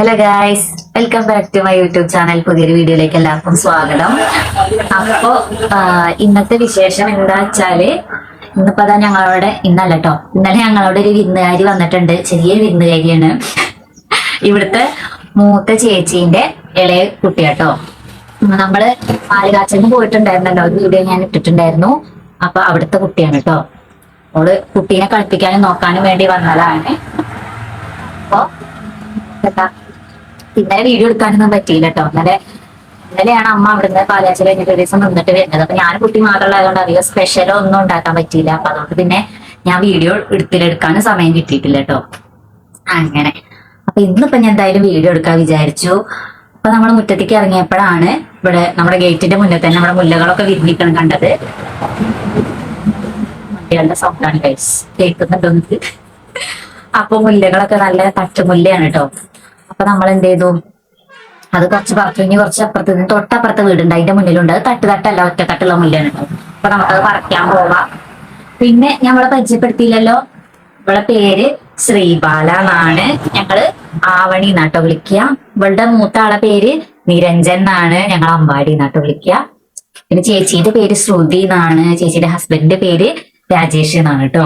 Hello guys welcome back to my YouTube channel പുതിയൊരു വീഡിയോയിലേക്ക് എല്ലാവർക്കും സ്വാഗതം. അപ്പോ ഇന്നത്തെ വിശേഷം എന്താ വെച്ചാൽ ഇന്നിപ്പോ അതാ ഞങ്ങളവിടെ ഇന്നല്ല കേട്ടോ ഇന്നലെ ഞങ്ങളവിടെ ഒരു വിരുന്നുകാരി വന്നിട്ടുണ്ട്. ചെറിയൊരു വിരുന്നുകാരിയാണ്. ഇവിടുത്തെ മൂത്ത ചേച്ചീന്റെ ഇളയ കുട്ടിയാട്ടോ നമ്മൾ പാലുകാച്ചലിന് പോയിട്ടുണ്ടായിരുന്നല്ലോ. ഒരു വീഡിയോ ഞാൻ ഇട്ടിട്ടുണ്ടായിരുന്നു. അപ്പൊ അവിടുത്തെ കുട്ടിയാണ് കേട്ടോ അവൾ കുട്ടീനെ കളിപ്പിക്കാനും നോക്കാനും വേണ്ടി വന്നതാണ്. അപ്പോ എന്താ ഇന്നലെ വീഡിയോ എടുക്കാനൊന്നും പറ്റിയില്ല കേട്ടോ ഇന്നലെ ഇന്നലെയാണ് അമ്മ അവിടുന്ന് പാലാച്ചിൽ കഴിഞ്ഞിട്ട് ഒരു ദിവസം നിന്നിട്ട് വരുന്നത്. അപ്പൊ ഞാൻ കുട്ടി മാത്രമുള്ളതുകൊണ്ട് അധികം സ്പെഷ്യലോ ഒന്നും ഉണ്ടാക്കാൻ പറ്റിയില്ല. അപ്പൊ അതുകൊണ്ട് പിന്നെ ഞാൻ വീഡിയോ എടുത്തിലെടുക്കാനും സമയം കിട്ടിയിട്ടില്ല കേട്ടോ അങ്ങനെ. അപ്പൊ ഇന്നിപ്പോ ഞാൻ എന്തായാലും വീഡിയോ എടുക്കാൻ വിചാരിച്ചു. അപ്പൊ നമ്മൾ മുറ്റത്തേക്ക് ഇറങ്ങിയപ്പോഴാണ് ഇവിടെ നമ്മുടെ ഗേറ്റിന്റെ മുന്നിൽ തന്നെ നമ്മുടെ മുല്ലകളൊക്കെ വിരിഞ്ഞിക്കണം കണ്ടത്. വണ്ടികളുടെ സൗണ്ടാണ് ഗൈസ് കേൾക്കുന്നുണ്ടോ നിങ്ങൾക്ക് അപ്പൊ മുല്ലകളൊക്കെ നല്ല തട്ടുമുല്ലയാണ് കേട്ടോ അപ്പൊ നമ്മൾ എന്ത് ചെയ്തു അത് കുറച്ച് ഇനി കുറച്ച് അപ്പുറത്ത് നിന്ന് തൊട്ടപ്പുറത്തെ വീടുണ്ട്. അതിന്റെ മുന്നിലുണ്ട്. അത് തട്ട് തട്ടല്ല ഒറ്റ തട്ടുള്ള മുല്ലയാണ് കേട്ടോ അപ്പൊ നമുക്കത് പറിക്കാൻ പോവാം. പിന്നെ ഞമ്മളെ പരിചയപ്പെടുത്തിയില്ലല്ലോ? ഇവളെ പേര് ശ്രീബാല എന്നാണ് ഞങ്ങൾ ആവണി നാട്ടോ വിളിക്കുക ഇവളുടെ മൂത്ത ആളെ പേര് നിരഞ്ജൻ എന്നാണ് ഞങ്ങൾ അമ്പാടി നാട്ടോ വിളിക്കുക പിന്നെ ചേച്ചിയുടെ പേര് ശ്രുതി എന്നാണ് ചേച്ചിയുടെ ഹസ്ബൻഡിന്റെ പേര് രാജേഷ് എന്നാണ് കേട്ടോ.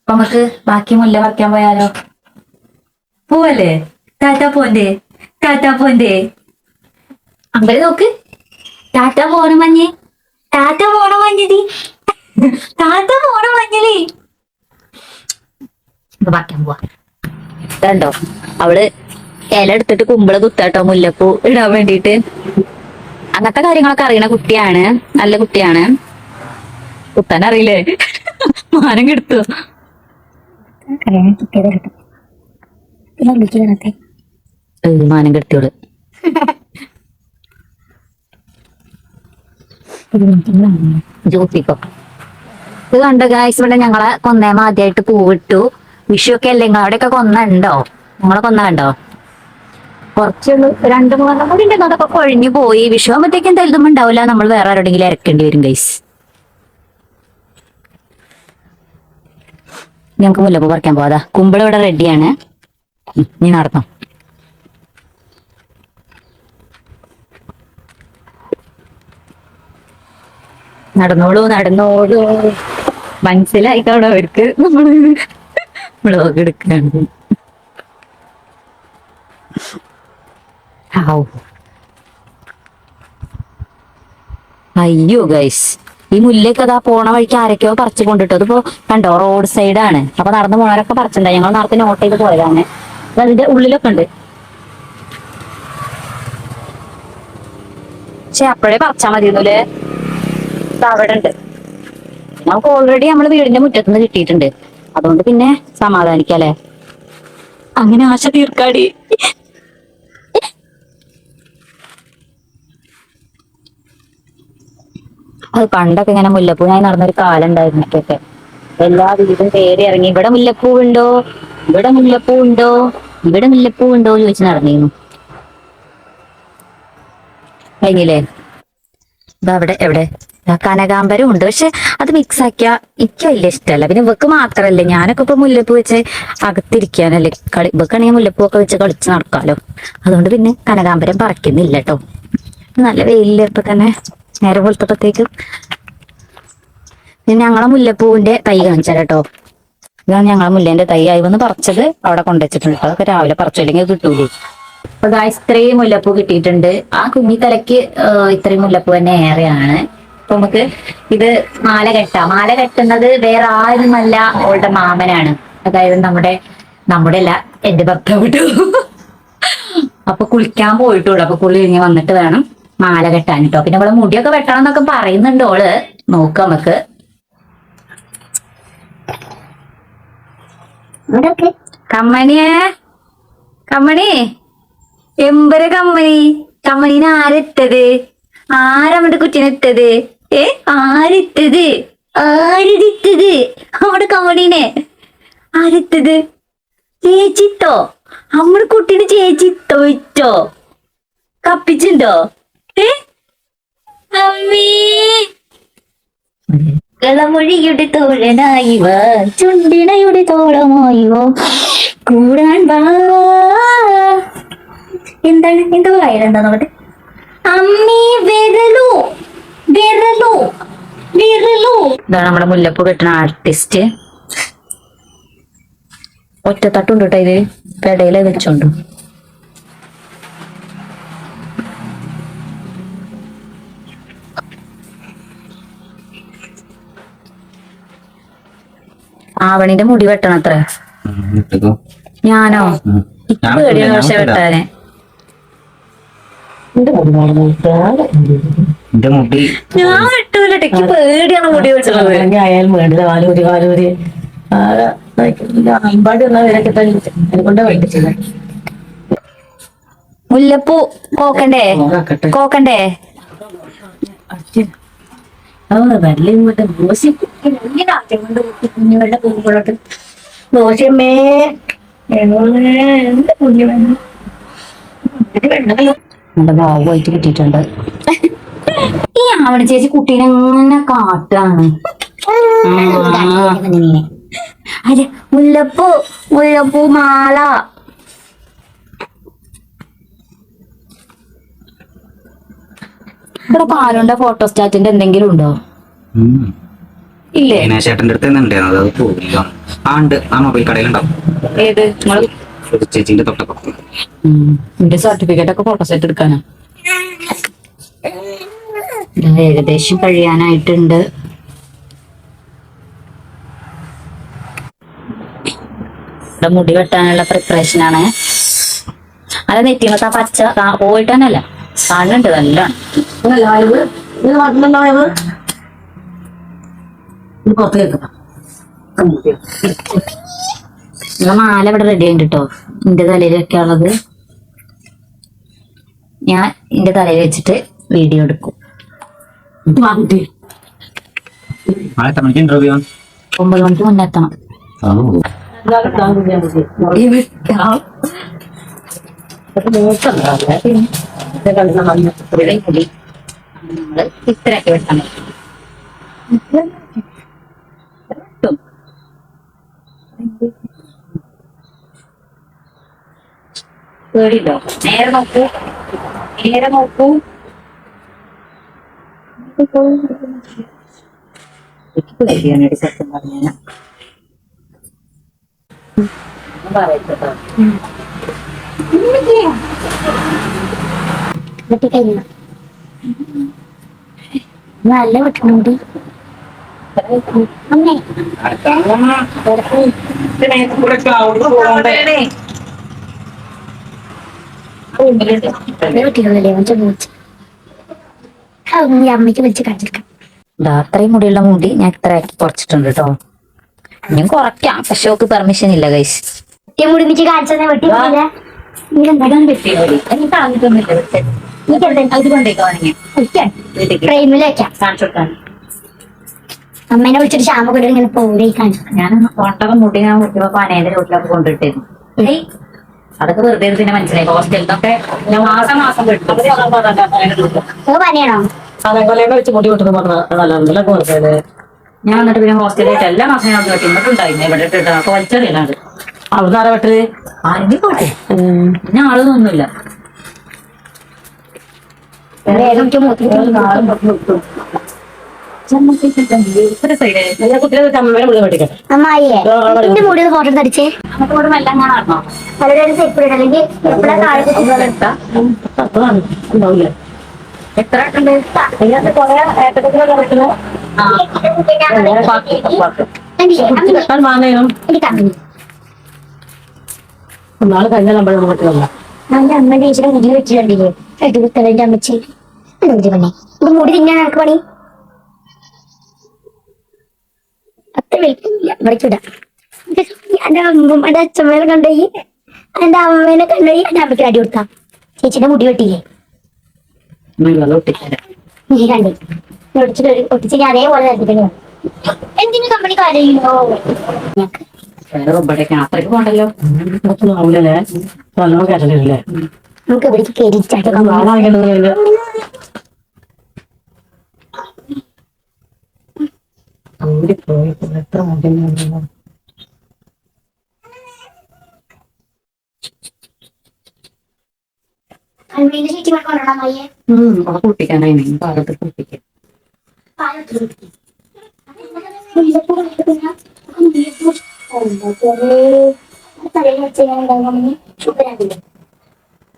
അപ്പൊ നമുക്ക് ബാക്കി മുല്ല പറിക്കാൻ പോയാലോ? പോവല്ലേ? ടാറ്റാ പോന്റെ ടാറ്റാ പോന്റെ അമ്പലം നോക്ക്. ടാറ്റ പോണ മഞ്ഞ്. ടാറ്റ പോണ മഞ്ഞതി ടാറ്റ പോണ മഞ്ഞലേ. പറിക്കാൻ പോവാ. ഇതുണ്ടോ അവൾ ഇല എടുത്തിട്ട് കുമ്പള കുത്താട്ടോ മുല്ലപ്പൂ ഇടാൻ വേണ്ടിയിട്ട് അങ്ങനത്തെ കാര്യങ്ങളൊക്കെ അറിയണ കുട്ടിയാണ്. നല്ല കുട്ടിയാണ്. കുത്താൻ അറിയില്ലേ മാനം കെടുത്തു? മാനം കെടുത്തിയോൾ. ജ്യോതിക്കോ ഇത് കണ്ട ഗായ്സ് ഇവിടെ ഞങ്ങളെ കൊന്നേ ആദ്യമായിട്ട് പൂവിട്ടു. വിഷു ഒക്കെ അല്ലേ? നിങ്ങൾ അവിടെയൊക്കെ കൊന്നുണ്ടോ? നിങ്ങളെ കൊന്ന കണ്ടോ കുറച്ചുള്ളൂ രണ്ടു മൂന്നെണ്ണം കൂടി ഉണ്ടെങ്കിൽ അതൊക്കെ കൊഴിഞ്ഞു പോയി. വിഷു ആകുമ്പോഴത്തേക്കും എന്തായാലും ഉണ്ടാവില്ല. നമ്മൾ വേറെ ആരോടെങ്കിലും ഇറക്കേണ്ടി വരും ഗൈസ് ഞങ്ങൾക്ക് മുല്ലപ്പൂ പറിക്കാൻ പോവാതാ. കുമ്പിള ഇവിടെ റെഡിയാണ് നീ നടത്തണം. നടന്നോളൂ നടന്നോളൂ. മനസ്സിലായിക്കോളൂ അവർക്ക്. നമ്മൾ വ്ളോഗ്. അയ്യോ ഗൈസ് ഈ മുല്ലയൊക്കെ അതാ പോണ വഴിക്ക് ആരൊക്കെയോ പറിച്ചു കൊണ്ടിട്ടു. അതിപ്പോ കണ്ടോ റോഡ് സൈഡാണ് അപ്പൊ നടന്നു പോണവരൊക്കെ പറിച്ചിട്ടുണ്ടായി. ഞങ്ങൾ നേരത്തെ നോട്ട് ചെയ്ത് പോയതാണ്. അത് അതിന്റെ ഉള്ളിലൊക്കെ ഉണ്ട്. പക്ഷെ അപ്പോഴേ പറിച്ചാ മതിയെന്നല്ലേ അവിടെ ഉണ്ട്. നമുക്ക് ഓൾറെഡി നമ്മൾ വീടിന്റെ മുറ്റത്തുനിന്ന് കിട്ടിയിട്ടുണ്ട്. അതുകൊണ്ട് പിന്നെ സമാധാനിക്കാല്ലേ അങ്ങനെ ആശ തീർക്കാടി. അത് പണ്ടൊക്കെ ഇങ്ങനെ മുല്ലപ്പൂനായി നടന്നൊരു കാലം ഉണ്ടായിരുന്നൊക്കെ എല്ലാ വീടും കയറി ഇറങ്ങി ഇവിടെ മുല്ലപ്പൂ ഉണ്ടോ ഇവിടെ മുല്ലപ്പൂ ഉണ്ടോ ഇവിടെ മുല്ലപ്പൂ ഉണ്ടോ എന്ന് ചോദിച്ച് നടന്നിരുന്നു. കഴിഞ്ഞില്ലേ? അവിടെ എവിടെ? കനകാമ്പരം ഉണ്ട്. പക്ഷെ അത് മിക്സ് ആക്കിയ എനിക്ക് വലിയ ഇഷ്ടമല്ല. പിന്നെ ഇവക്ക് മാത്രല്ലേ ഞാനൊക്കെ ഇപ്പൊ മുല്ലപ്പൂ വെച്ച് അകത്തിരിക്കാനല്ലേ. കളി ഇവക്കാണെങ്കിൽ മുല്ലപ്പൂ ഒക്കെ വെച്ച് കളിച്ച് നടക്കാലോ. അതുകൊണ്ട് പിന്നെ കനകാമ്പരം പറിക്കുന്നില്ല കേട്ടോ നല്ല വെയിലിപ്പോ തന്നെ? നേരെ പിന്നെ ഞങ്ങളെ മുല്ലപ്പൂവിന്റെ തൈ കാണിച്ചാൽ കേട്ടോ ഇതാണ് ഞങ്ങളെ മുല്ലേന്റെ തൈ. ആയി വന്ന് പറിച്ചത് അവിടെ കൊണ്ടുവച്ചിട്ടുണ്ട്. അതൊക്കെ രാവിലെ പറിച്ചു. അല്ലെങ്കിൽ അത് കിട്ടൂലേ? അപ്പൊ ഇത്രയും മുല്ലപ്പൂ കിട്ടിയിട്ടുണ്ട്. ആ കുഞ്ഞി തലയ്ക്ക് ഇത്രയും മുല്ലപ്പൂ തന്നെ ഏറെയാണ്. അപ്പൊ നമുക്ക് ഇത് മാല കെട്ടാം. മാല കെട്ടുന്നത് വേറെ ആരുമല്ല അവളുടെ മാമനാണ്. അതായത് നമ്മുടെ നമ്മുടെ അല്ല എന്റെ ഭർത്താവ് അപ്പൊ കുളിക്കാൻ പോയിട്ടുള്ളൂ. അപ്പൊ കുളി കഴിഞ്ഞ് വന്നിട്ട് വേണം. മാല കെട്ടാൻ കേട്ടോ പിന്നെ നമ്മളെ മുടിയൊക്കെ വെട്ടണം എന്നൊക്കെ പറയുന്നുണ്ട് ഓൾ. നോക്കാം നമുക്ക് കമ്മണിയേ? കമ്മണി? എമ്പര കമ്മണി. കമ്മണീനെ ആരിട്ടത്? ആരമ്മടെ കുട്ടീനെ ഇട്ടത് ഏ? ആരിട്ടത്? ആരിട്ടത് നമ്മുടെ കമ്മണീനെ. ആരിട്ടത്? ചേച്ചിട്ടോ? നമ്മുടെ കുട്ടീനെ ചേച്ചിട്ടോ ഇട്ടോ? കപ്പിച്ചുണ്ടോ? കളമൊഴിയുടെ തോഴനായി വാ. ചുണ്ടിണയുടെ തോളമായി വാ. കൂടാൻ വാ. എന്താണ്? എന്തോ എന്താണ് നോക്കട്ടെ അമ്മി വിരലു. വിരലു. വിരലു. ഇതാണ് നമ്മുടെ മുല്ലപ്പൂ കെട്ടണ ആർട്ടിസ്റ്റ് ഒറ്റത്തട്ടുണ്ട് കേട്ടോ ഇത്? പെടയിലെ വെച്ചോണ്ട്? ആവണിന്റെ മുടി വെട്ടണത്ര. അത്ര ഞാനോ. ഇക്ക് ഞാൻ പേടിയാണ് പക്ഷെ. വെട്ടാനെ. വെട്ടൂല. ടെക്ക് പേടിയാണ് മുടി വെച്ചത് ആയാലും വേണ്ടില്ല വാലൂരി വാലൂരി അമ്പാടി ഒന്നാ വരൊക്കെ കൊണ്ട് വേണ്ടിച്ചില്ല മുല്ലപ്പൂ കോക്കണ്ടേ? നോക്കട്ടെ കോക്കണ്ടേ ആ നല്ല ഇങ്ങോട്ട് കുട്ടി കുഞ്ഞുങ്ങളുടെ പൂമ്പോഴോട്ട് മോശമേ എന്ത് കുഞ്ഞു വേണം നമ്മുടെ ഭാവമായിട്ട് കിട്ടിയിട്ടുണ്ട്. ഈ ആവണ ചേച്ചി കുട്ടീനെ എങ്ങനെ കാട്ടാണ് അരെ മുല്ലപ്പൂ മുല്ലപ്പൂ മാല. ഇവിടെ പാലുണ്ട ഫോട്ടോസ്റ്റാറ്റിന്റെ എന്തെങ്കിലും ഉണ്ടോ. ഇല്ലേ? ചേട്ടന്റെ അടുത്ത് ഉണ്ടായിരുന്നു അത് ആ ഉണ്ട്. ആ മൊബൈൽ ഏത്? ചേച്ചിന്റെ എന്റെ സർട്ടിഫിക്കറ്റ് ഒക്കെ എടുക്കാനാ? ഇത് ഏകദേശം കഴിയാനായിട്ടുണ്ട്. മുടി വെട്ടാനുള്ള പ്രിപ്പറേഷൻ ആണ്. അത് നെറ്റിമത്ത പച്ച കാ- പോയിട്ട് തന്നെയല്ല? കാണുന്നുണ്ട് നല്ലോണം നിങ്ങളെ മാല ഇവിടെ റെഡി ആയിട്ട് കേട്ടോ എന്റെ തലയിൽ വെക്കാനുള്ളത്. ഞാൻ എന്റെ തലയിൽ വെച്ചിട്ട് വീഡിയോ എടുക്കും. ഒമ്പത് മണിക്ക് ഇന്റർവ്യൂ ഒമ്പത് മണിക്ക് മുന്നേ എത്തണം ഇവിടെ മുടി നമ്മൾ ഇത്രയൊക്കെ വെട്ടാൻ പേടില്ലോ നേരെ നോക്കൂ നേരെ നോക്കൂ എനിക്ക് പേടിയാണ് സത്യം പറഞ്ഞാൽ പറയട്ടോ നല്ല വെട്ടണൂടി അമ്മേ. നല്ല മൂച്ച്. അമ്മയ്ക്ക് കാണിച്ചിരിക്കാം. ദാ അത്രയും മുടിയുള്ള മുടി ഞാൻ ഇത്ര ആക്കി കുറച്ചിട്ടുണ്ട് കേട്ടോ ഞാൻ കുറയ്ക്കാം പക്ഷെ ഓക്ക് പെർമിഷൻ ഇല്ല ഗൈസ് വെക്കാം. അമ്മേനെ വിളിച്ചിട്ട് ശ്യാമ കൊണ്ടു ഇങ്ങനെ പോയി കാണിച്ചു ഞാൻ കോട്ടക മുടി ഞാൻ മുടിക്കുമ്പോ പനേന്റെ വീട്ടിലൊക്കെ കൊണ്ടിട്ടിരുന്നു അതൊക്കെ വെറുതെ പിന്നെ മനസ്സിലായി. ഹോസ്റ്റലിലൊക്കെ ഞാൻ മാസം മാസം കിട്ടും. അത് പനിയാണോ? അലങ്കൊലയുടെ വെച്ച് മുടി കൊട്ടുന്നു പറഞ്ഞ നല്ല കുറച്ചത് ഞാൻ എന്നിട്ട് പിന്നെ ഹോസ്റ്റലിലായിട്ട് എല്ലാ മാസം ഞാൻ അവിടെ ഇന്നിട്ടുണ്ടായിരുന്നു ഇവിടെ ഇട്ടിട്ട്. അപ്പൊ വലിച്ചറിയില്ലാണ്ട് അവിടുന്ന് ആരാ വെട്ടത് ആരെങ്കിലും പോട്ടെ പിന്നെ ആളൊന്നുമില്ല വേഗം എനിക്ക് മൂത്തിട്ട് കുട്ടികളെ അമ്മയുടെ മുടി വെട്ടിക്കട്ടെ അമ്മായിയെ മുടി ഫോട്ടോ എടുത്തടിച്ചേ നാളെ കഴിഞ്ഞാൽ നമ്മൾ വെട്ടുന്നില്ല നല്ല അമ്മ ടീച്ചറെ മുടി വെച്ചിട്ടുണ്ടില്ലേ അമ്മച്ചി? ഇത് മുടി തിന്നാൻ എനിക്ക് പണി? അത്ര വലിക്കുന്നില്ല ഇവിടേക്ക് വിടാം എന്റെ അമ്മ എന്റെ അച്ഛമ്മേനെ കണ്ടുപോയി എന്റെ അമ്മേനെ കണ്ടുപോയി എന്റെ അമ്മയ്ക്ക് അടി കൊടുത്താ ചേച്ചിന്റെ മുടി വെട്ടിയില്ലേ? നീ കണ്ടു. ഒട്ടിച്ചിട്ട് അതേപോലെ എന്തിനു കമ്പനി വേറെ ഇവിടേക്കാണ് അത്രയ്ക്ക് പോണ്ടല്ലോ നല്ലോണം നമുക്ക് ഇവിടേക്ക് കയറി ചാട്ടൊക്കെ വാങ്ങാൻ കൂടിപ്പോയി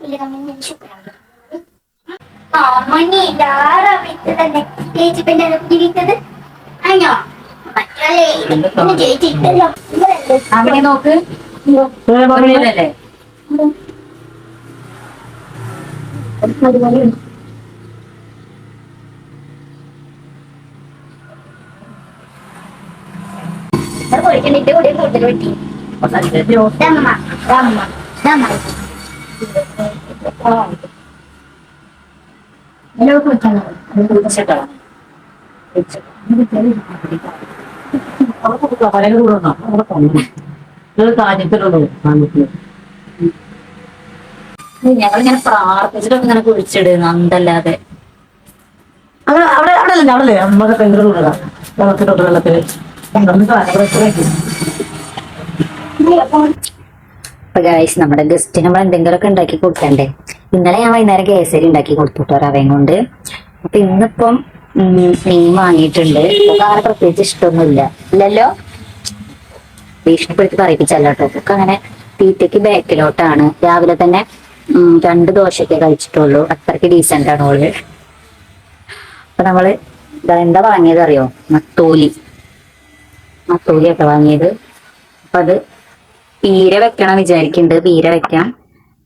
എത്ര മുടിഞ്ഞു കൺവീന്റെ ചേച്ചി അമ്മയെ അവിടെ കുട്ടിക്കാനായി ഭാഗത്ത് കുട്ടിക്ക് അവിടെ നോക്ക് അല്ലേ പൊളിക്കണ്ടിട്ട് കൂടെ കൂടുതൽ വെട്ടി ഞങ്ങളിങ്ങനെ പ്രാർത്ഥിച്ചിട്ടൊക്കെ ഇങ്ങനെ കുഴിച്ചിടുന്നു അന്തല്ലാതെ അവിടെ അവിടെ അവിടെ അല്ലേ അവിടെ നമ്മുടെ പെൺകുട്ടികളാ വെള്ളത്തിലോട്ട് വെള്ളത്തിൽ അപ്പൊ ഗൈസ് നമ്മുടെ ഗസ്റ്റ് നമ്മൾ എന്തെങ്കിലുമൊക്കെ ഉണ്ടാക്കി കൊടുക്കണ്ടേ? ഇന്നലെ ഞാൻ വൈകുന്നേരം കേസരി ഉണ്ടാക്കി കൊടുത്തുട്ടോ റവയും കൊണ്ട്. അപ്പൊ ഇന്നിപ്പം മീൻ വാങ്ങിയിട്ടുണ്ട്. അങ്ങനെ പ്രത്യേകിച്ച് ഇഷ്ടമൊന്നുമില്ല. ഇല്ലല്ലോ? ഭീഷണിപ്പെടുത്തി പറയിപ്പിച്ചല്ലോ കേട്ടോ. അങ്ങനെ തീറ്റയ്ക്ക് ബാക്കിലോട്ടാണ് രാവിലെ തന്നെ രണ്ട് ദോശയൊക്കെ കഴിച്ചിട്ടുള്ളൂ. അത്രയ്ക്ക് ഡീസെന്റ് ആണ് ഓൾ. അപ്പൊ നമ്മൾ എന്താ വാങ്ങിയത് അറിയോ മത്തോലി. മത്തോലിയൊക്കെ വാങ്ങിയത്. അപ്പൊ അത് പീര വെക്കണം വിചാരിക്കുന്നുണ്ട്. പീര വെക്കാം.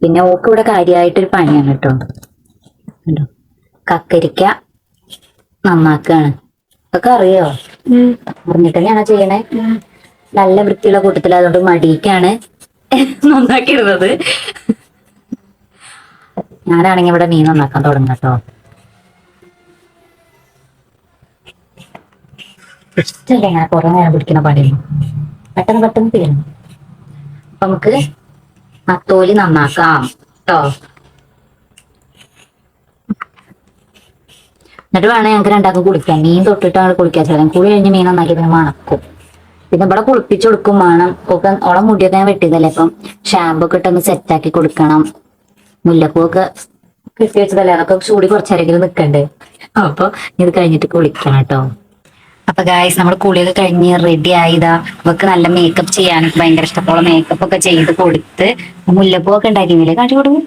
പിന്നെ ഓക്ക് ഇവിടെ കാര്യമായിട്ടൊരു പണിയാണ് കേട്ടോ. കക്കരിക്ക നന്നാക്കാണ്. ഒക്കെ അറിയോ? അറിഞ്ഞിട്ട് തന്നെയാണോ ചെയ്യണേ? നല്ല വൃത്തിയുള്ള കൂട്ടത്തിൽ അതുകൊണ്ട് മടിക്കാണ് നന്നാക്കിയിരുന്നത് ഞാനാണെങ്കിൽ ഇവിടെ മീൻ നന്നാക്കാൻ തുടങ്ങ കേട്ടോ. ഇഷ്ടമല്ല ഇങ്ങനെ കുറെ നേരം പിടിക്കുന്ന പാടില്ല പെട്ടെന്ന് പെട്ടെന്ന് തീരണം. നമുക്ക് നത്തോലി നന്നാക്കാം കേട്ടോ എന്നിട്ട് വേണം ഞങ്ങൾക്ക് രണ്ടാക്കും കുളിക്കാൻ മീൻ തൊട്ടിട്ടാണ് കുളിക്കാൻ ചേരാൻ കുളി കഴിഞ്ഞ് മീൻ നന്നാക്കി പിന്നെ മണക്കും. പിന്നെ ഇവിടെ കുളിപ്പിച്ചു കൊടുക്കും വേണം. ഒക്കെ ഓളം മുടിയൊക്കെ ഞാൻ വെട്ടിയതല്ലേ അപ്പം ഷാമ്പു ഒക്കെ ഇട്ടൊന്ന് സെറ്റാക്കി കൊടുക്കണം. മുല്ലപ്പൂ ഒക്കെ കെട്ടി വെച്ചതല്ലേ? അതൊക്കെ ചൂടി കുറച്ചേരെങ്കിലും നിക്കണ്ടേ? അപ്പൊ ഇത് കഴിഞ്ഞിട്ട് കുളിക്കണം കേട്ടോ അപ്പൊ ഗായ്സ് നമ്മൾ കുളിയൊക്കെ കഴിഞ്ഞ് റെഡി ആയതാ. അവക്ക് നല്ല മേക്കപ്പ് ചെയ്യാനൊക്കെ ഭയങ്കര ഇഷ്ടത്തോളം മേക്കപ്പ് ഒക്കെ ചെയ്ത് കൊടുത്ത് മുല്ലപ്പൂ ഒക്കെ ഉണ്ടാക്കിയില്ലേ? കാട്ടി കൊടുക്കും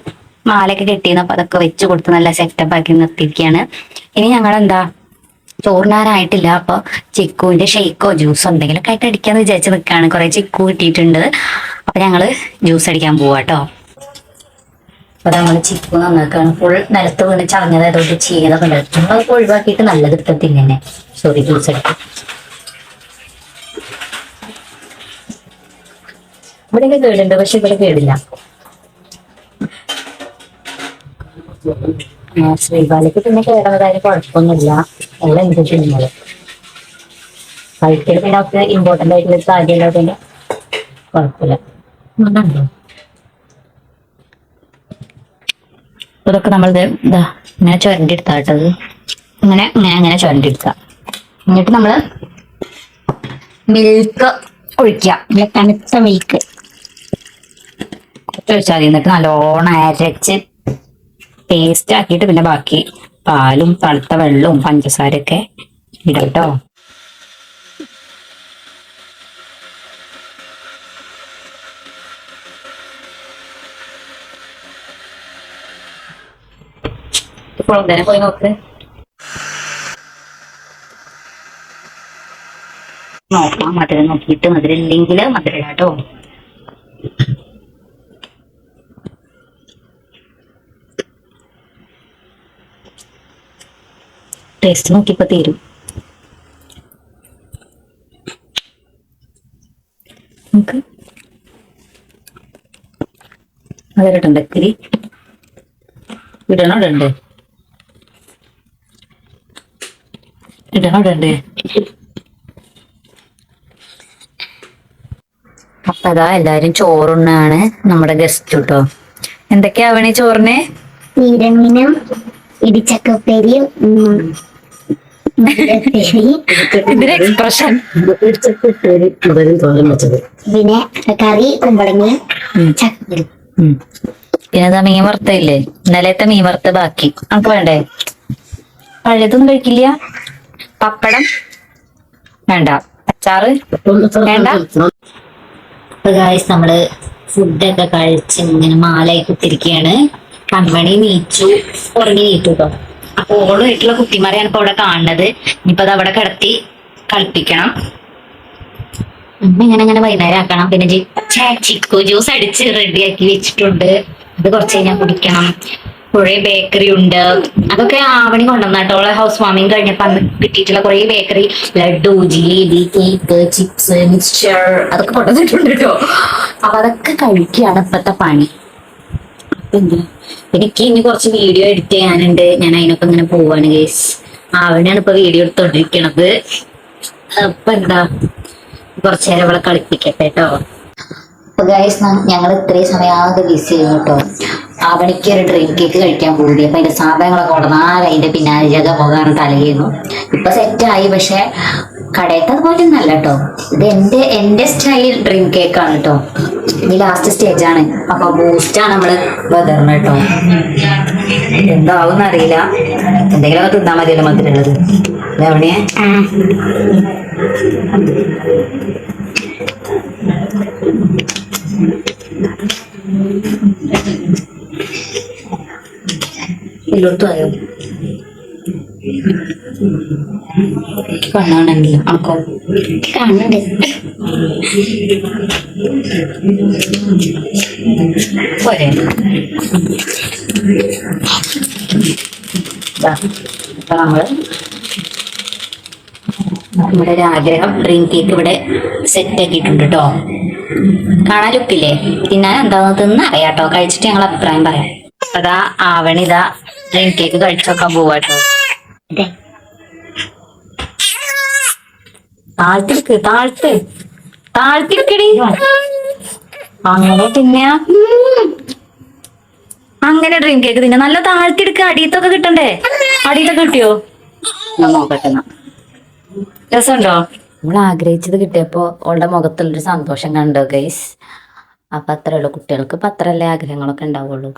മാലയൊക്കെ കെട്ടിയെന്ന് അപ്പൊ അതൊക്കെ വെച്ച് കൊടുത്ത് നല്ല സെറ്റപ്പ് ആക്കി നിർത്തിയിരിക്കുകയാണ് ഇനി ഞങ്ങൾ എന്താ ചോറിനാനായിട്ടില്ല അപ്പൊ ചിക്കുവിന്റെ ഷെയ്ക്കോ ജ്യൂസോ എന്തെങ്കിലുമൊക്കെ ആയിട്ട് അടിക്കാന്ന് വിചാരിച്ച് നിൽക്കുകയാണ് കുറെ ചിക്കു കിട്ടിയിട്ടുണ്ട്. അപ്പൊ ഞങ്ങൾ ജ്യൂസ് അടിക്കാൻ പോവാ കേട്ടോ അപ്പൊ നമ്മൾ ചിക്കു നന്നാക്കാണ്. ഫുൾ നിലത്ത് വീണ് ചളഞ്ഞതായതുകൊണ്ട് ചീരതൊക്കെ ഉണ്ട് നമ്മളതൊക്കെ ഒഴിവാക്കിയിട്ട് നല്ലത് എടുത്തില്ല തന്നെ സോറി ജ്യൂസ് എടുക്കും ഇവിടെയൊക്കെ കേടുണ്ട് പക്ഷെ ഇവിടെ കേടില്ല. ശ്രീബാലയ്ക്ക് പിന്നെ കേടുന്നതായാലും കുഴപ്പമൊന്നുമില്ല. എല്ലാം എന്ത് ചെയ്യുന്നത്? കഴിക്കൽ പിന്നെ ഒക്കെ ഇമ്പോർട്ടന്റ് ആയിട്ടുള്ള പിന്നെ കുഴപ്പമില്ല. ഉണ്ടോ? ഇതൊക്കെ നമ്മൾ ഇതാ ഇങ്ങനെ ചുരണ്ടി എടുത്താട്ടത് ഇങ്ങനെ ഇങ്ങനെ അങ്ങനെ ചുരണ്ടി എടുക്കുക എന്നിട്ട് നമ്മൾ മിൽക്ക് ഒഴിക്കുക. നല്ല തണുത്ത മിൽക്ക് ഒഴിച്ചാൽ മതി. എന്നിട്ട് നല്ലോണം അരച്ച് പേസ്റ്റ് ആക്കിയിട്ട് പിന്നെ ബാക്കി പാലും തണുത്ത വെള്ളവും പഞ്ചസാരയൊക്കെ ഇടട്ടോ ഇപ്പോൾ തന്നെ പോയി നോക്ക്? നോക്കാം. മധുരം നോക്കിയിട്ട് മധുരം ഇല്ലെങ്കിൽ മധുരം കേട്ടോ. ടേസ്റ്റ് നോക്കിയപ്പോ തീരും. നമുക്ക് മധുരട്ടുണ്ട് ഇത്തിരി ഇടണോ ഇടണ്ടേ? ഇടണോ ഇടണ്ടേ? അപ്പൊ അതാ എല്ലാരും ചോറുണ്ണാണ് നമ്മുടെ ഗസ്റ്റ് കേട്ടോ എന്തൊക്കെയാവണേ ചോറിന്? നീരമീനും ഇടിച്ചക്കപ്പേരിയും ഉം, ഇതിന് എക്സ്പ്രഷൻ പിന്നെ കറി കുമ്പളങ്ങി ചക്കക്കുരു. പിന്നെ മീൻ വറുത്തയില്ലേ ഇന്നലത്തെ മീൻ വറുത്ത ബാക്കി. നമുക്ക് വേണ്ടേ? പഴയതൊന്നും കഴിക്കില്ല. പപ്പടം. വേണ്ട. അച്ചാറ്. വേണ്ട. ഗായ്സ് നമ്മൾ ഫുഡൊക്കെ കഴിച്ച് ഇങ്ങനെ മാലായി കുത്തിരിക്കുകയാണ് കൺമണി നീച്ചു ഉറങ്ങി നീറ്റു കേട്ടോ അപ്പൊ ഓളുമായിട്ടുള്ള കുട്ടിമാരെയാണ് ഇപ്പൊ അവിടെ കാണുന്നത്. ഇനിയിപ്പോ അത് അവിടെ കിടത്തി കളിപ്പിക്കണം. ഇങ്ങനെ ഇങ്ങനെ വൈകുന്നേരം ആക്കണം. പിന്നെ ചിക്കു ജ്യൂസ് അടിച്ച് റെഡിയാക്കി വെച്ചിട്ടുണ്ട്. അത് കുറച്ച് കഴിഞ്ഞാൽ കുടിക്കണം. കുറെ ബേക്കറി ഉണ്ട്. അതൊക്കെ ആവണി കൊണ്ടുവന്നാട്ടോ ഹൗസ് വാമിങ് കഴിഞ്ഞപ്പോ അന്ന് കിട്ടിയിട്ടുള്ള കുറെ bakery laddu jalebi cake chips mixture അതൊക്കെ കൊണ്ടുവന്നിട്ടുണ്ട് കേട്ടോ അപ്പൊ അതൊക്കെ കഴിക്കുകയാണ് ഇപ്പത്തെ പണി? എനിക്ക് ഇനി കുറച്ച് വീഡിയോ എഡിറ്റ് ചെയ്യാനുണ്ട്. ഞാൻ അതിനൊക്കെ ഇങ്ങനെ പോവാണ് ഗേസ് ആവണിയാണ് ഇപ്പൊ വീഡിയോ എടുത്തോണ്ടിരിക്കണത്. അപ്പൊ എന്താ? കുറച്ചു നേരം ഇവിടെ കളിപ്പിക്കട്ടെ കേട്ടോ അപ്പൊ ഗൈസ് ഞങ്ങൾ ഇത്രയും സമയം ആകെ ബിസി ആയിരുന്നു കേട്ടോ ആവണിക്ക് ഒരു ഡ്രീം കേക്ക് കഴിക്കാൻ പോയി അപ്പൊ അതിന്റെ സാധനങ്ങളൊക്കെ ഉടനാകെ അതിന്റെ പിന്നാലെ ജഗ പോകാറ് തലയുന്നു ഇപ്പൊ സെറ്റായി പക്ഷെ കടയത്തെ അതുപോലെ ഒന്നല്ല കേട്ടോ. ഇത് എന്റെ എന്റെ സ്റ്റൈൽ ഡ്രീം കേക്ക് ആണ് കേട്ടോ. ഇനി ലാസ്റ്റ് സ്റ്റേജ് ആണ്. അപ്പൊ ബൂസ്റ്റ് ആണ് നമ്മൾ ബദറിന് കേട്ടോ. എന്താവും അറിയില്ല. എന്തെങ്കിലുമൊക്കെ തിന്നാ മതിയല്ലോ മധുരമുള്ളത്. എവിടെയാ എല്ലായിടത്തും ആയോ അക്കോ ഇപ്പൊ നമ്മൾ നമ്മുടെ ഒരു ആഗ്രഹം ഡ്രീം കേക്ക് ഇവിടെ സെറ്റ് ആക്കിയിട്ടുണ്ട് കേട്ടോ കാണാൻ ലുക്കില്ലേ തിന്നാൻ എന്താന്ന് തിന്ന് അറിയാട്ടോ കഴിച്ചിട്ട് ഞങ്ങൾ അഭിപ്രായം പറയാം. അതാ ആവണിതാ ഡ്രീം കേക്ക് കഴിച്ചോക്കാൻ പോവാട്ടോ താഴ്ത്തിരിക്ക് താഴ്ത്ത്. താഴ്ത്തിരിക്കടി അങ്ങനെ തിന്നാ. അങ്ങനെ ഡ്രീം കേക്ക് തിന്നെ. നല്ല താഴ്ത്തിയെടുക്ക അടിയത്തൊക്കെ കിട്ടണ്ടേ? അടിയത്തൊക്കെ കിട്ടിയോ? നോക്കട്ടെ. രസമുണ്ടോ? നമ്മൾ ആഗ്രഹിച്ചത് കിട്ടിയപ്പോൾ അവളുടെ മുഖത്തുള്ളൊരു സന്തോഷം കണ്ടോ ഗൈസ് അപ്പം അത്രേ ഉള്ളൂ. കുട്ടികൾക്ക് ഇപ്പം അത്രയല്ലേ ആഗ്രഹങ്ങളൊക്കെ ഉണ്ടാവുള്ളൂ.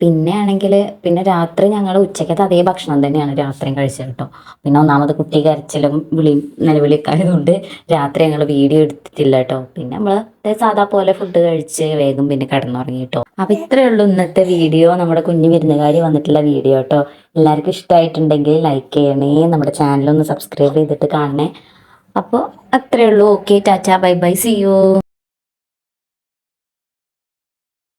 പിന്നെ ആണെങ്കിൽ പിന്നെ രാത്രി ഞങ്ങൾ ഉച്ചക്കത്തെ അതേ ഭക്ഷണം തന്നെയാണ് രാത്രിയും കഴിച്ചത് കേട്ടോ. പിന്നെ ഒന്നാമത് കുട്ടി കരച്ചിലും വിളി നിലവിളിക്കായതുകൊണ്ട് രാത്രി ഞങ്ങൾ വീഡിയോ എടുത്തിട്ടില്ല കേട്ടോ. പിന്നെ നമ്മൾ സാധാ പോലെ ഫുഡ് കഴിച്ച് വേഗം പിന്നെ കിടന്നുറങ്ങി കേട്ടോ. അപ്പം ഇത്രയേ ഉള്ളൂ ഇന്നത്തെ വീഡിയോ. നമ്മുടെ കുഞ്ഞു വിരുന്നുകാരി വന്നിട്ടുള്ള വീഡിയോ കേട്ടോ. എല്ലാവർക്കും ഇഷ്ടമായിട്ടുണ്ടെങ്കിൽ ലൈക്ക് ചെയ്യണേ. നമ്മുടെ ചാനലൊന്ന് സബ്സ്ക്രൈബ് ചെയ്തിട്ട് കാണണേ. അപ്പോൾ അത്രയേ ഉള്ളൂ. Okay tata bye bye see you